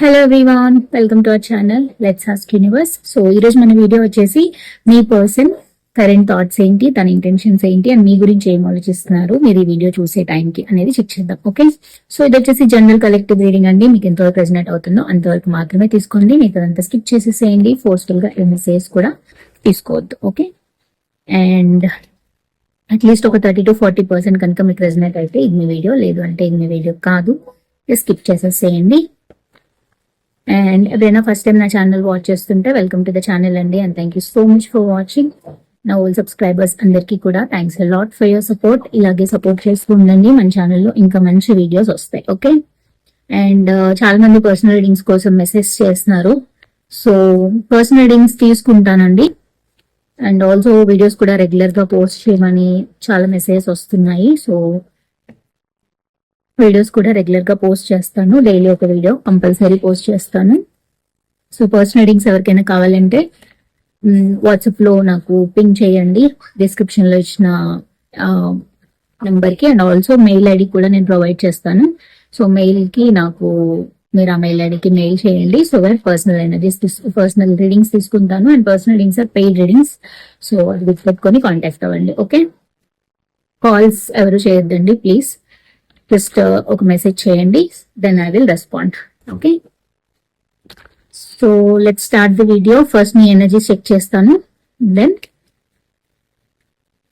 Hello everyone welcome to our channel let's ask universe so ఈరోజు మన video వచ్చేసి మీ person current thoughts ఏంటి తన ఇంటెన్షన్స్ ఏంటి అండ్ మీ గురించి ఏం ఆలోచిస్తున్నారు మీరు ఈ వీడియో చూసే టైంకి అనేది చెక్ చేద్దాం ఓకే సో ఇది వచ్చేసి జనరల్ కలెక్టివ్ రీడింగ్ అండి. మీకు ఎంతవరకు రెజనేట్ అవుతుందో అంతవరకు మాత్రమే తీసుకోండి. మీకు అదంతా స్కిప్ చేసేసేయండి. ఫోర్స్ఫుల్గా మెసేజ్ కూడా తీసుకోవద్దు ఓకే అండ్ అట్లీస్ట్ ఒక థర్టీ టు ఫార్టీ పర్సెంట్ కనుక మీకు రెజనేట్ అయితే ఇది మీ వీడియో లేదు అంటే ఇది మీ వీడియో కాదు. స్కిప్ చేసేసేయండి. అండ్ ఎవరైనా ఫస్ట్ టైం నా ఛానల్ వాచ్ చేస్తుంటే వెల్కమ్ టు ద ఛానల్ అండి. And thank you so much for watching నా ఓల్డ్ సబ్స్క్రైబర్స్ అందరికీ కూడా thanks lot for your support ఇలాగే సపోర్ట్ చేస్తూ ఉండండి మన ఛానల్లో ఇంకా మంచి వీడియోస్ వస్తాయి ఓకే అండ్ చాలా మంది పర్సనల్ రీడింగ్స్ కోసం మెసేజ్ చేస్తున్నారు. సో పర్సనల్ రీడింగ్స్ తీసుకుంటానండి. అండ్ ఆల్సో వీడియోస్ కూడా రెగ్యులర్గా పోస్ట్ చేయమని చాలా మెసేజ్ వస్తున్నాయి. సో వీడియోస్ కూడా రెగ్యులర్గా పోస్ట్ చేస్తాను. డైలీ ఒక వీడియో కంపల్సరీ పోస్ట్ చేస్తాను. సో పర్సనల్ రీడింగ్స్ ఎవరికైనా కావాలంటే వాట్సాప్లో నాకు పిన్ చేయండి. డిస్క్రిప్షన్లో ఇచ్చిన నెంబర్కి అండ్ ఆల్సో మెయిల్ ఐడి కూడా నేను ప్రొవైడ్ చేస్తాను. సో మెయిల్కి నాకు మీరు ఆ మెయిల్ ఐడికి మెయిల్ చేయండి. So where personal energies personal readings తీసుకుంటాను. And personal readings are paid readings so అది గుర్తుపెట్టుకొని కాంటాక్ట్ అవ్వండి. ఓకే కాల్స్ ఎవరు చేయొద్దండి? ప్లీజ్ జస్ట్ ఒక మెసేజ్ చేయండి then I will respond okay so let start the video first me energy check చేస్తాను then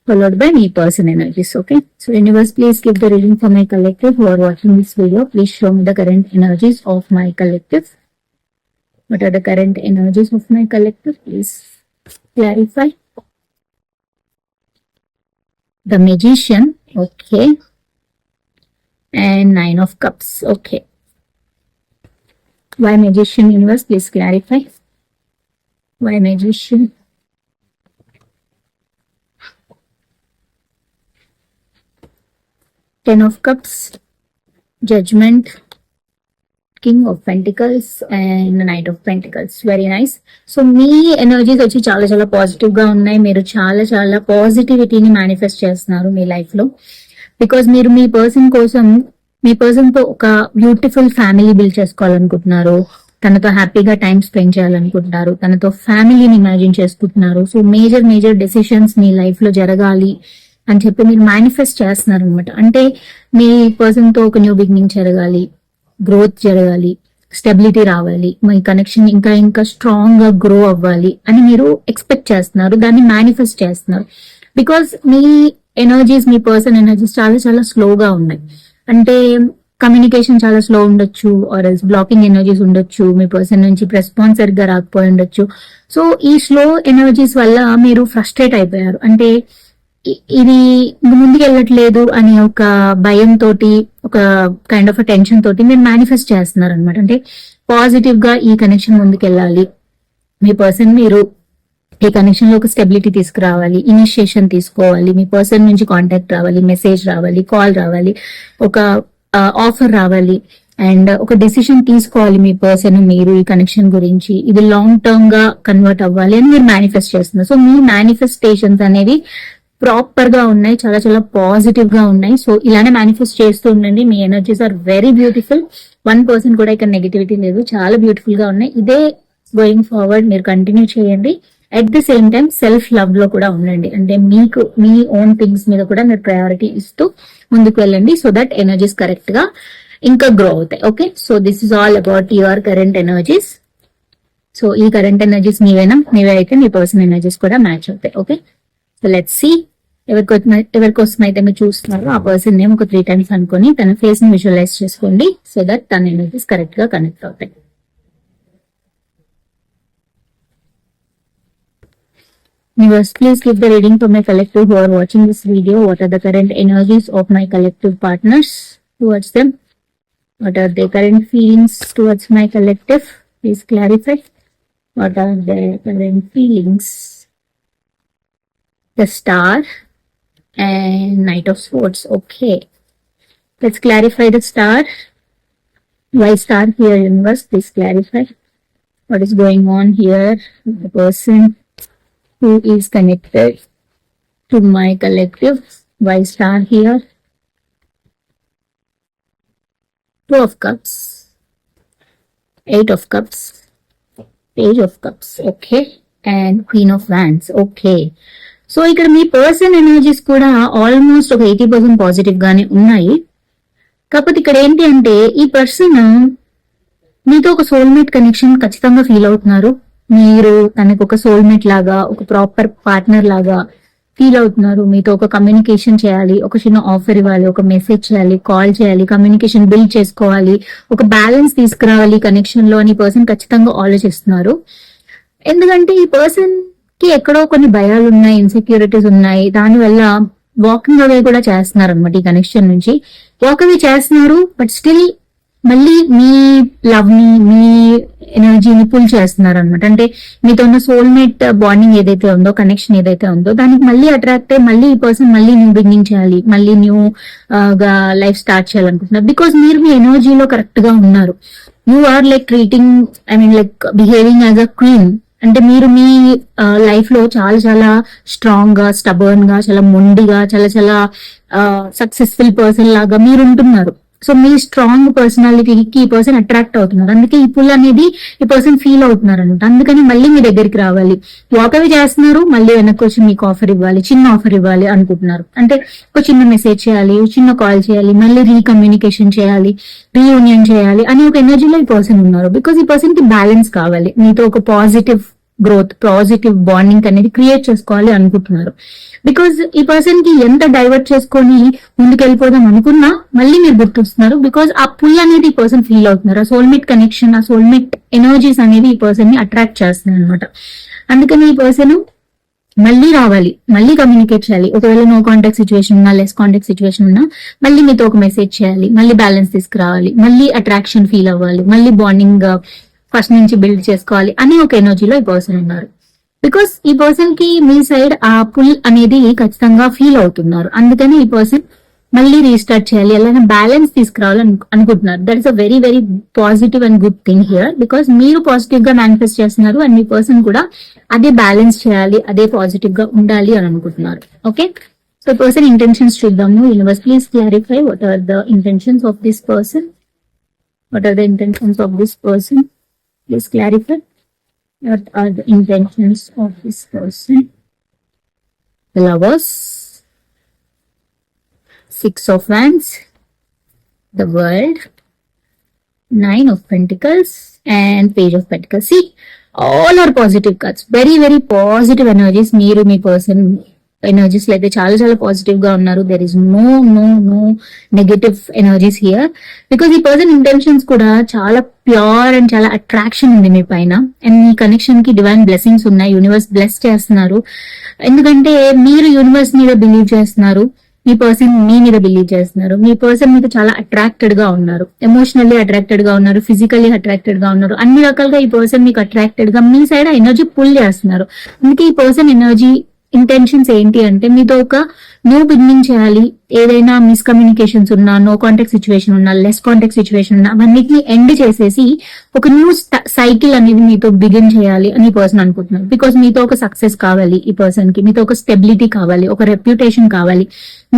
followed by me person energies okay so universe please give the reading for my collective who are watching this video please show me the current energies of my collective what are the current energies of my collective please clarify the magician okay And nine of cups okay why magician universe please clarify why magician ten of cups judgment king of pentacles and knight of pentacles very nice so me energies వచ్చి చాలా చాలా పాజిటివ్గా ఉన్నాయి మీరు చాలా చాలా పాజిటివిటీని manifest చేస్తున్నారు మీ లైఫ్లో బికాస్ మీరు మీ పర్సన్ కోసం మీ పర్సన్తో ఒక బ్యూటిఫుల్ ఫ్యామిలీ బిల్డ్ చేసుకోవాలనుకుంటున్నారు. తనతో హ్యాపీగా టైం స్పెండ్ చేయాలనుకుంటున్నారు. తనతో ఫ్యామిలీని ఇమాజిన్ చేసుకుంటున్నారు. సో మేజర్ మేజర్ డెసిషన్స్ మీ లైఫ్లో జరగాలి అని చెప్పి మీరు మేనిఫెస్ట్ చేస్తున్నారు అనమాట అంటే మీ పర్సన్తో ఒక న్యూ బిగినింగ్ జరగాలి గ్రోత్ జరగాలి స్టెబిలిటీ రావాలి మీ కనెక్షన్ ఇంకా ఇంకా స్ట్రాంగ్గా గ్రో అవ్వాలి అని మీరు ఎక్స్పెక్ట్ చేస్తున్నారు. దాన్ని మేనిఫెస్ట్ చేస్తున్నారు. బికాస్ మీ ఎనర్జీస్ మీ పర్సన్ ఎనర్జీస్ చాలా చాలా స్లోగా ఉన్నాయి. అంటే కమ్యూనికేషన్ చాలా స్లో ఉండొచ్చు ఆర్ ఎల్స్ బ్లాకింగ్ ఎనర్జీస్ ఉండొచ్చు మీ పర్సన్ నుంచి రెస్పాన్స్ సరిగ్గా రాకపోయి ఉండొచ్చు. సో ఈ స్లో ఎనర్జీస్ వల్ల మీరు ఫ్రస్ట్రేట్ అయిపోయారు. అంటే ఇది ముందుకు వెళ్ళట్లేదు అనే ఒక భయం తోటి ఒక కైండ్ ఆఫ్ టెన్షన్ తోటి మీరు మేనిఫెస్ట్ చేస్తున్నారు అనమాట అంటే పాజిటివ్గా ఈ కనెక్షన్ ముందుకు వెళ్ళాలి. మీ పర్సన్ మీరు ఈ కనెక్షన్లో ఒక స్టెబిలిటీ తీసుకురావాలి ఇనిషియేషన్ తీసుకోవాలి మీ పర్సన్ నుంచి కాంటాక్ట్ రావాలి మెసేజ్ రావాలి కాల్ రావాలి ఒక ఆఫర్ రావాలి అండ్ ఒక డెసిషన్ తీసుకోవాలి మీ పర్సన్ మీరు ఈ కనెక్షన్ గురించి. ఇది లాంగ్ టర్మ్గా కన్వర్ట్ అవ్వాలి అని మీరు మేనిఫెస్ట్ చేస్తున్నారు. సో మీ మేనిఫెస్టేషన్స్ అనేవి ప్రాపర్గా ఉన్నాయి చాలా చాలా పాజిటివ్గా ఉన్నాయి. సో ఇలానే మేనిఫెస్ట్ చేస్తూ ఉండండి. మీ energies are very beautiful one person కూడా ఇక్కడ నెగిటివిటీ లేదు. చాలా బ్యూటిఫుల్గా ఉన్నాయి. ఇదే గోయింగ్ ఫార్వర్డ్ మీరు కంటిన్యూ చేయండి. At the same time self లవ్లో కూడా ఉండండి. అంటే మీకు మీ ఓన్ థింగ్స్ మీద కూడా మీరు ప్రయారిటీ ఇస్తూ ముందుకు వెళ్ళండి సో దట్ ఎనర్జీస్ కరెక్ట్గా ఇంకా గ్రో అవుతాయి. Okay so this is all about your current energies so ఈ కరెంట్ ఎనర్జీస్ మీవేనా? మీవే అయితే మీ పర్సనల్ ఎనర్జీస్ కూడా మ్యాచ్ అవుతాయి. ఓకే సో లెట్ సి ఎవరికి ఎవరికోసం ఎవరి అయితే మీరు చూస్తున్నారో ఆ పర్సన్ నేమ్ ఒక త్రీ టైమ్స్ అనుకుని తన ఫేస్ని విజువలైజ్ చేసుకోండి సో దట్ తన ఎనర్జీస్ కరెక్ట్గా కనెక్ట్ అవుతాయి. Viewers, please give the reading for my collective who are watching this video. What are the current energies of my collective partners towards them? What are their current feelings towards my collective? Please clarify. What are their current feelings? The star and knight of swords. Okay. Let's clarify the star. Why star here, universe? Please clarify. What is going on here? The person who is connected to my collective. y star here? Two of Cups. Eight of cups page of cups okay and queen of wands okay so ఇక్కడ మీ person energies కూడా almost ఒక eighty percent positive గానే ఉన్నాయి కాకపోతే ఇక్కడ ఏంటి అంటే ఈ పర్సన్ మీతో ఒక సోల్మేట్ కనెక్షన్ ఖచ్చితంగా ఫీల్ అవుతున్నారు మీరు తనకు ఒక సోల్మేట్ లాగా ఒక ప్రాపర్ పార్ట్నర్ లాగా ఫీల్ అవుతున్నారు. మీతో ఒక కమ్యూనికేషన్ చేయాలి ఒక చిన్న ఆఫర్ ఇవ్వాలి ఒక మెసేజ్ చేయాలి కాల్ చేయాలి కమ్యూనికేషన్ బిల్డ్ చేసుకోవాలి ఒక బ్యాలెన్స్ తీసుకురావాలి కనెక్షన్లో అని పర్సన్ ఖచ్చితంగా ఆలోచిస్తున్నారు. ఎందుకంటే ఈ పర్సన్కి ఎక్కడో కొన్ని భయాలు ఉన్నాయి ఇన్సెక్యూరిటీస్ ఉన్నాయి. దానివల్ల వాకింగ్ అవే కూడా చేస్తున్నారు అనమాట ఈ కనెక్షన్ నుంచి. వాక్ అవే చేస్తున్నారు బట్ స్టిల్ మళ్ళీ మీ లవ్ని మీ ఎనర్జీని పుల్ చేస్తున్నారు అనమాట అంటే మీతో ఉన్న సోల్మేట్ బాండింగ్ ఏదైతే ఉందో కనెక్షన్ ఏదైతే ఉందో దానికి మళ్ళీ అట్రాక్ట్ అయ్యి మళ్ళీ ఈ పర్సన్ మళ్ళీ న్యూ బిగినింగ్ చేయాలి మళ్ళీ న్యూ గా లైఫ్ స్టార్ట్ చేయాలనుకుంటున్నారు. బికాస్ మీరు మీ ఎనర్జీలో కరెక్ట్గా ఉన్నారు. You are like treating I mean like behaving as a queen అంటే మీరు మీ లైఫ్లో చాలా చాలా స్ట్రాంగ్గా స్టబర్న్గా చాలా మొండిగా చాలా చాలా సక్సెస్ఫుల్ పర్సన్ లాగా మీరు ఉంటున్నారు. సో మీ స్ట్రాంగ్ పర్సనాలిటీకి ఈ పర్సన్ అట్రాక్ట్ అవుతున్నారు అందుకే ఈ పుల్ అనేది ఈ పర్సన్ ఫీల్ అవుతున్నారు అనమాట అందుకని మళ్ళీ మీ దగ్గరికి రావాలి. వాక్ అవి చేస్తున్నారు మళ్ళీ వెనక్కి వచ్చి మీకు ఆఫర్ ఇవ్వాలి చిన్న ఆఫర్ ఇవ్వాలి అనుకుంటున్నారు. అంటే ఒక చిన్న మెసేజ్ చేయాలి చిన్న కాల్ చేయాలి మళ్ళీ రీకమ్యూనికేషన్ చేయాలి రీయూనియన్ చేయాలి అని ఒక ఎనర్జీలో ఈ పర్సన్ ఉన్నారు. బికాస్ ఈ పర్సన్కి బ్యాలెన్స్ కావాలి. మీతో ఒక పాజిటివ్ గ్రోత్ పాజిటివ్ బాండింగ్ అనేది క్రియేట్ చేసుకోవాలి అనుకుంటున్నారు. బికాజ్ ఈ పర్సన్కి ఎంత డైవర్ట్ చేసుకొని ముందుకెళ్ళిపోదాం అనుకున్నా మళ్ళీ మీరు గుర్తొస్తున్నారు బికాజ్ ఆ పుల్ అనేది ఈ పర్సన్ ఫీల్ అవుతున్నారు. ఆ సోల్మేట్ కనెక్షన్ ఆ సోల్మేట్ ఎనర్జీస్ అనేది ఈ పర్సన్ని అట్రాక్ట్ చేస్తున్నాయి అనమాట అందుకని ఈ పర్సన్ మళ్ళీ రావాలి మళ్ళీ కమ్యూనికేట్ చేయాలి. ఒకవేళ నో కాంటాక్ట్ సిచ్యువేషన్ ఉన్నా లెస్ కాంటాక్ట్ సిచ్యువేషన్ ఉన్నా మళ్ళీ మీతో ఒక మెసేజ్ చేయాలి మళ్ళీ బ్యాలెన్స్ తీసుకురావాలి మళ్ళీ అట్రాక్షన్ ఫీల్ అవ్వాలి మళ్ళీ బాండింగ్ ఫస్ట్ నుంచి బిల్డ్ చేసుకోవాలి అని ఒక ఎనర్జీలో ఈ పర్సన్ ఉన్నారు. బికాస్ ఈ పర్సన్కి మీ సైడ్ ఆ పుల్ అనేది ఖచ్చితంగా ఫీల్ అవుతున్నారు. అందుకని ఈ పర్సన్ మళ్ళీ రీస్టార్ట్ చేయాలి. ఎలా బ్యాలెన్స్ తీసుకురావాలి అనుకుంటున్నారు. That is a very very positive and good thing here because మీరు పాజిటివ్గా మేనిఫెస్ట్ చేస్తున్నారు అండ్ మీ పర్సన్ కూడా అదే బ్యాలెన్స్ చేయాలి అదే పాజిటివ్గా ఉండాలి అని అనుకుంటున్నారు. ఓకే సో పర్సన్ ఇంటెన్షన్స్ చూద్దాము. Universe please clarify what are the intentions of this person what are the intentions of this person Please clarify what are the intentions of this person. The lovers, six of wands, the world, nine of pentacles and page of pentacles. See, all are positive cards. Very, very positive energies. Neeru, me person, ఎనర్జీస్లో అయితే చాలా చాలా పాజిటివ్గా ఉన్నారు there is no no no negative energies here because ఈ person intentions కూడా చాలా pure and చాలా అట్రాక్షన్ ఉంది మీ పైన అండ్ మీ కనెక్షన్కి డివైన్ బ్లెస్సింగ్స్ ఉన్నాయి యూనివర్స్ బ్లెస్ చేస్తున్నారు ఎందుకంటే మీరు యూనివర్స్ మీద బిలీవ్ చేస్తున్నారు మీ పర్సన్ మీ మీద బిలీవ్ చేస్తున్నారు మీ పర్సన్ మీద చాలా అట్రాక్టెడ్గా ఉన్నారు ఎమోషనల్లీ అట్రాక్టెడ్గా ఉన్నారు ఫిజికల్లీ అట్రాక్టెడ్గా ఉన్నారు అన్ని రకాలుగా ఈ పర్సన్ మీకు అట్రాక్టెడ్గా మీ సైడ్ ఎనర్జీ పుల్ చేస్తున్నారు అందుకే ఈ పర్సన్ ఎనర్జీ ఇంటెన్షన్స్ ఏంటి అంటే మీతో ఒక న్యూ బిగినింగ్ చేయాలి. ఏదైనా మిస్కమ్యూనికేషన్స్ ఉన్నా నో కాంటాక్ట్ సిచ్యువేషన్ ఉన్నా లెస్ కాంటాక్ట్ సిచ్యువేషన్ ఉన్నా అవన్నిటిని ఎండ్ చేసేసి ఒక న్యూ సైకిల్ అనేది మీతో బిగిన్ చేయాలి అని పర్సన్ అనుకుంటున్నారు. బికాస్ మీతో ఒక సక్సెస్ కావాలి ఈ పర్సన్కి మీతో ఒక స్టెబిలిటీ కావాలి ఒక రెప్యుటేషన్ కావాలి.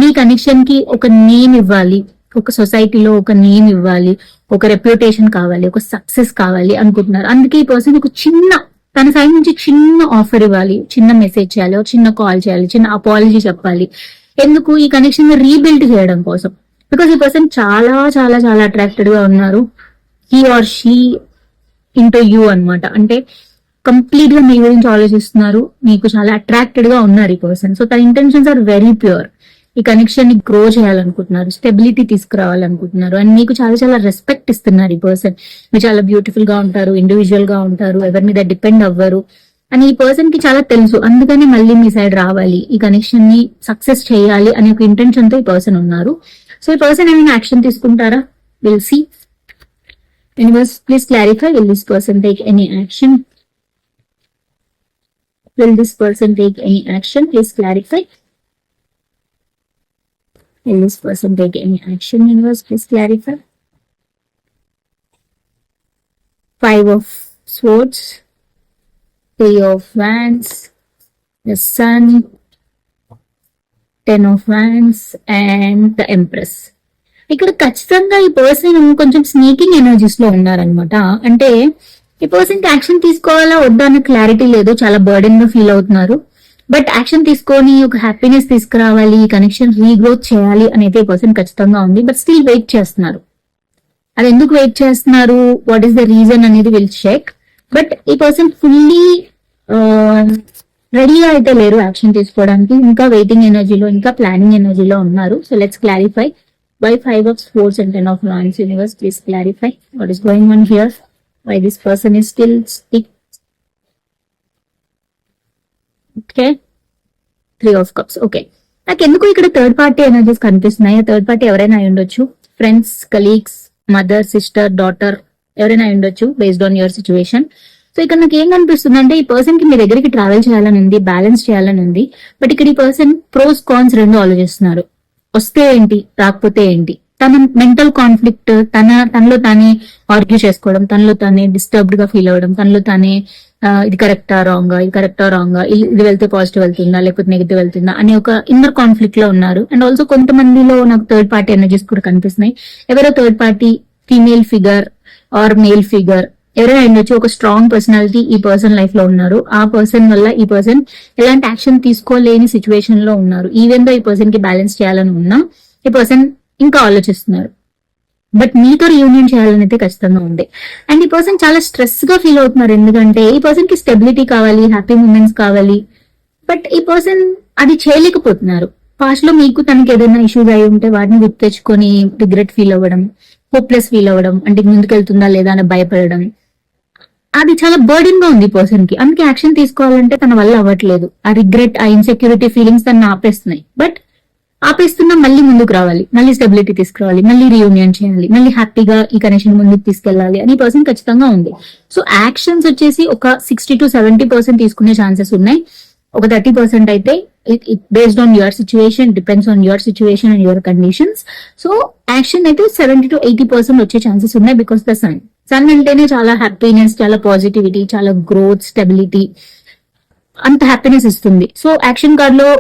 మీ కనెక్షన్కి ఒక నేమ్ ఇవ్వాలి ఒక సొసైటీలో ఒక నేమ్ ఇవ్వాలి ఒక రెప్యుటేషన్ కావాలి ఒక సక్సెస్ కావాలి అనుకుంటున్నారు. అందుకే ఈ పర్సన్ ఒక చిన్న తన సైడ్ నుంచి చిన్న ఆఫర్ ఇవ్వాలి. చిన్న మెసేజ్ చేయాలి చిన్న కాల్ చేయాలి చిన్న అపాలజీ చెప్పాలి. ఎందుకు? ఈ కనెక్షన్ రీబిల్డ్ చేయడం కోసం. బికాస్ ఈ పర్సన్ చాలా చాలా చాలా అట్రాక్టెడ్గా ఉన్నారు. He or she into you అన్నమాట. అంటే కంప్లీట్గా మీ గురించి ఆలోచిస్తున్నారు. మీకు చాలా అట్రాక్టెడ్గా ఉన్నారు ఈ పర్సన్ సో తన ఇంటెన్షన్స్ ఆర్ వెరీ ప్యూర్ ఈ కనెక్షన్ని గ్రో చేయాలనుకుంటున్నారు స్టెబిలిటీ తీసుకురావాలనుకుంటున్నారు. అండ్ మీకు చాలా చాలా రెస్పెక్ట్ ఇస్తున్నారు ఈ పర్సన్ మీరు చాలా బ్యూటిఫుల్గా ఉంటారు ఇండివిజువల్గా ఉంటారు ఎవరి మీద డిపెండ్ అవ్వరు. అని ఈ పర్సన్కి చాలా తెలుసు. అందుకని మళ్ళీ మీ సైడ్ రావాలి. ఈ కనెక్షన్ని సక్సెస్ చేయాలి అనే ఒక ఇంటెన్షన్తో ఈ పర్సన్ ఉన్నారు. సో ఈ పర్సన్ ఏమైనా యాక్షన్ తీసుకుంటారా? Will see universe please clarify will this person take any action Will this person take any action? Please clarify. Will this person take any action, universe? Please clarify. Five of swords, three of wands, the sun, ten of wands, and the empress. ఇక్కడ ఖచ్చితంగా ఈ person కొంచెం sneaking ఎనర్జీస్లో ఉన్నారనమాట అంటే ఈ పర్సన్కి action తీసుకోవాలా వద్దా అన్న క్లారిటీ లేదు చాలా బర్డెన్గా ఫీల్ అవుతున్నారు బట్ యాక్షన్ తీసుకొని ఒక హ్యాపీనెస్ తీసుకురావాలి కనెక్షన్ రీగ్రోత్ చేయాలి అనేది పర్సన్ ఖచ్చితంగా ఉంది బట్ స్టిల్ వెయిట్ చేస్తున్నారు. అది ఎందుకు వెయిట్ చేస్తున్నారు? వాట్ ఈస్ ద రీజన్ అనేది విల్ చెక్ బట్ ఈ పర్సన్ ఫుల్లీ రెడీగా అయితే లేరు యాక్షన్ తీసుకోవడానికి. ఇంకా వెయిటింగ్ ఎనర్జీలో ఇంకా ప్లానింగ్ ఎనర్జీలో ఉన్నారు. So let's clarify why five of swords and ten of lance universe please clarify what is going on here why this person is still stick okay three of cups okay నాకు ఎందుకు ఇక్కడ third party energies కనిపిస్తున్నాయి? Third party ఎవరైనా అయి ఉండొచ్చు? Friends colleagues mother sister daughter ఎవరైనా అయి ఉండొచ్చు based on your situation so ఇక్కడ నాకు ఏం కనిపిస్తుంది అంటే ఈ పర్సన్కి మీ దగ్గరికి ట్రావెల్ చేయాలని ఉంది బ్యాలెన్స్ చేయాలని ఉంది. బట్ ఇక్కడ ఈ పర్సన్ ప్రోస్ కాన్స్ రెండు ఆలోచిస్తున్నారు. వస్తే ఏంటి? రాకపోతే ఏంటి? తన మెంటల్ కాన్ఫ్లిక్ట్ తన తనలో తానే ఆర్గ్యూ చేసుకోవడం తనలో తానే డిస్టర్బ్డ్గా ఫీల్ అవ్వడం తనలో తానే ఇది కరెక్టా రాంగ్ ఇది కరెక్టా రాంగ్ ఇది వెళ్తే పాజిటివ్ వెళ్తుందా లేకపోతే నెగిటివ్ వెళ్తుందా అనే ఒక ఇన్నర్ కాన్ఫ్లిక్ట్లో ఉన్నారు. అండ్ ఆల్సో కొంతమందిలో నాకు థర్డ్ పార్టీ ఎనర్జీస్ కూడా కనిపిస్తున్నాయి. ఎవరో third party female figure or male figure ఎవరైనా ఉండొచ్చు ఒక స్ట్రాంగ్ పర్సనాలిటీ ఈ పర్సన్ లైఫ్లో ఉన్నారు. ఆ పర్సన్ వల్ల ఈ పర్సన్ ఎలాంటి యాక్షన్ తీసుకోలేని సిచ్యువేషన్లో ఉన్నారు. ఈవెన్ దో ఈ పర్సన్కి బ్యాలెన్స్ చేయాలని ఉన్నా ఈ పర్సన్ ఇంకా ఆలోచిస్తున్నారు. బట్ మీతో రియూనియన్ చేయాలని అయితే ఖచ్చితంగా ఉంది. అండ్ ఈ పర్సన్ చాలా స్ట్రెస్గా ఫీల్ అవుతున్నారు. ఎందుకంటే ఈ పర్సన్కి స్టెబిలిటీ కావాలి హ్యాపీ మూమెంట్స్ కావాలి. బట్ ఈ పర్సన్ అది చేయలేకపోతున్నారు. పాస్ట్లో మీకు తనకి ఏదైనా ఇష్యూస్ అయి ఉంటే వాటిని గుర్తు తెచ్చుకొని రిగ్రెట్ ఫీల్ అవ్వడం హోప్లెస్ ఫీల్ అవ్వడం అంటే ముందుకెళ్తుందా లేదా అని భయపడడం. అది చాలా బర్డెన్గా ఉంది పర్సన్కి. అందుకే యాక్షన్ తీసుకోవాలంటే తన వల్ల అవ్వట్లేదు. ఆ రిగ్రెట్ ఆ ఇన్సెక్యూరిటీ ఫీలింగ్స్ తను ఆపేస్తున్నాయి. బట్ ఆపేస్తున్నా మళ్ళీ ముందుకు రావాలి. మళ్ళీ స్టెబిలిటీ తీసుకురావాలి. మళ్ళీ రీయూనియన్ చేయాలి. మళ్ళీ హ్యాపీగా ఈ కనెక్షన్ ముందుకు తీసుకెళ్ళాలి అని పర్సన్ ఖచ్చితంగా ఉంది. సో యాక్షన్స్ వచ్చేసి ఒక సిక్స్టీ టు సెవెంటీ పర్సెంట్ తీసుకునే ఛాన్సెస్ ఉన్నాయి. ఒక థర్టీ పర్సెంట్ అయితే based on your situation depends on your situation and your conditions so action అయితే సెవెంటీ టు ఎయిటీ పర్సెంట్ వచ్చే ఛాన్సెస్ ఉన్నాయి బికాస్ ద సన్ సన్ అంటేనే చాలా హ్యాపీనెస్ చాలా పాజిటివిటీ చాలా గ్రోత్ స్టెబిలిటీ అంత హ్యాపీనెస్ ఇస్తుంది. సో యాక్షన్ కార్డ్లో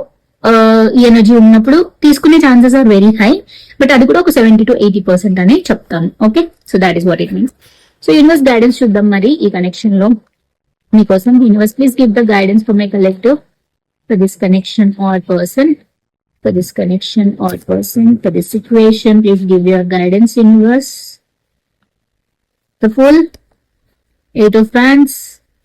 ఎనర్జీ ఉన్నప్పుడు తీసుకునే chances are very high but అది కూడా ఒక సెవెంటీ టు ఎయిటీ పర్సెంట్ అని చెప్తాను okay so that is what it means so universe guidance చూద్దాం మరి ఈ కనెక్షన్లో. మీకోసం universe please give the guidance for my collective for this connection or person for this connection or person for this situation please give your guidance universe. The full eight of fans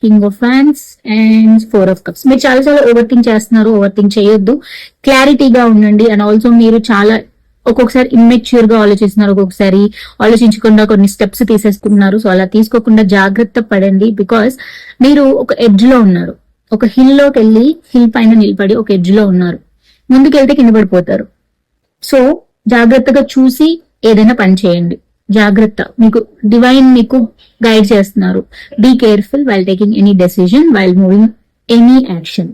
king of fans and four of cups. మీరు చాలా చాలా over think చేస్తున్నారు over think చేయొద్దు. క్లారిటీగా ఉండండి and also మీరు చాలా ఒక్కొక్కసారి ఇమ్మెచ్యూర్గా ఆలోచిస్తున్నారు ఒక్కొక్కసారి ఆలోచించకుండా కొన్ని స్టెప్స్ తీసేసుకుంటున్నారు. సో అలా తీసుకోకుండా జాగ్రత్త పడండి బికాస్ మీరు ఒక ఎడ్జ్లో ఉన్నారు. ఒక హిల్లోకి వెళ్ళి హిల్ పైన నిలబడి ఒక ఎడ్జ్లో ఉన్నారు. ముందుకెళ్తే కింద పడిపోతారు. సో జాగ్రత్తగా చూసి ఏదైనా పని చేయండి. జాగ్రత్త. మీకు డివైన్ మీకు గైడ్ చేస్తున్నారు. Be careful while taking any decision while moving any action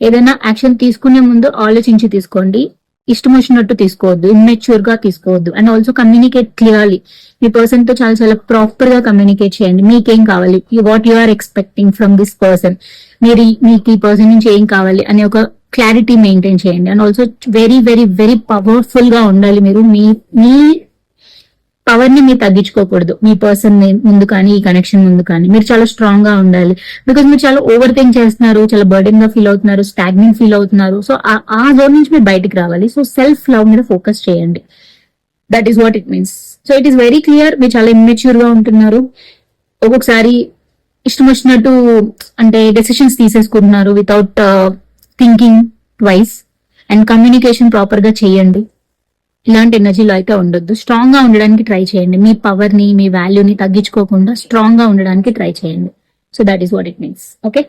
ఏదైనా యాక్షన్ తీసుకునే ముందు ఆలోచించి తీసుకోండి. ఇష్టం వచ్చినట్టు తీసుకోవద్దు. ఇమ్మెచ్యూర్గా తీసుకోవద్దు. అండ్ ఆల్సో కమ్యూనికేట్ క్లియర్లీ మీ పర్సన్తో చాలా చాలా ప్రాపర్గా కమ్యూనికేట్ చేయండి. మీకేం కావాలి? What you are expecting from this person మీరు మీకు ఈ పర్సన్ నుంచి ఏం కావాలి? అనే ఒక క్లారిటీ మెయింటైన్ చేయండి. And also very very very పవర్ఫుల్గా ఉండాలి మీరు. మీ మీ పవర్ని మీరు తగ్గించుకోకూడదు. మీ పర్సన్ ముందు కానీ ఈ కనెక్షన్ ముందు కానీ. మీరు చాలా స్ట్రాంగ్గా ఉండాలి. బికాస్ మీరు చాలా ఓవర్ థింక్ చేస్తున్నారు చాలా బర్డెన్గా ఫీల్ అవుతున్నారు స్టాగ్నింగ్ ఫీల్ అవుతున్నారు. సో ఆ జోన్ నుంచి మీరు బయటికి రావాలి. సో సెల్ఫ్ లవ్ మీద ఫోకస్ చేయండి. That is what it means so it is very clear మీరు చాలా ఇమ్మెచ్యూర్గా ఉంటున్నారు. ఒక్కొక్కసారి ఇష్టం వచ్చినట్టు అంటే decisions తీసేసుకుంటున్నారు without thinking twice and communication ప్రాపర్గా చేయండి. ఇలాంటి ఎనర్జీలో అయితే ఉండొద్దు. స్ట్రాంగ్గా ఉండడానికి ట్రై చేయండి. మీ పవర్ని మీ వాల్యూని తగ్గించుకోకుండా స్ట్రాంగ్గా ఉండడానికి ట్రై చేయండి. So that is what it means okay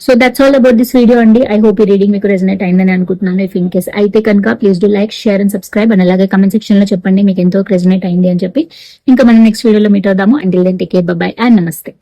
so that's all about this video అండి. ఐ హోప్ ఈ రీడింగ్ మీకు రెజనేట్ అయిందని అనుకుంటున్నాను. ఇఫ్ ఇన్ కేస్ అయితే కనుక please do like share and subscribe and అలాగే కమెంట్ సెక్షన్లో చెప్పండి మీకు ఎంతో రెజనేట్ అయింది అని చెప్పి. ఇంకా మనం నెక్స్ట్ వీడియోలో మీట్ అవుదాము. And then take care bye and నమస్తే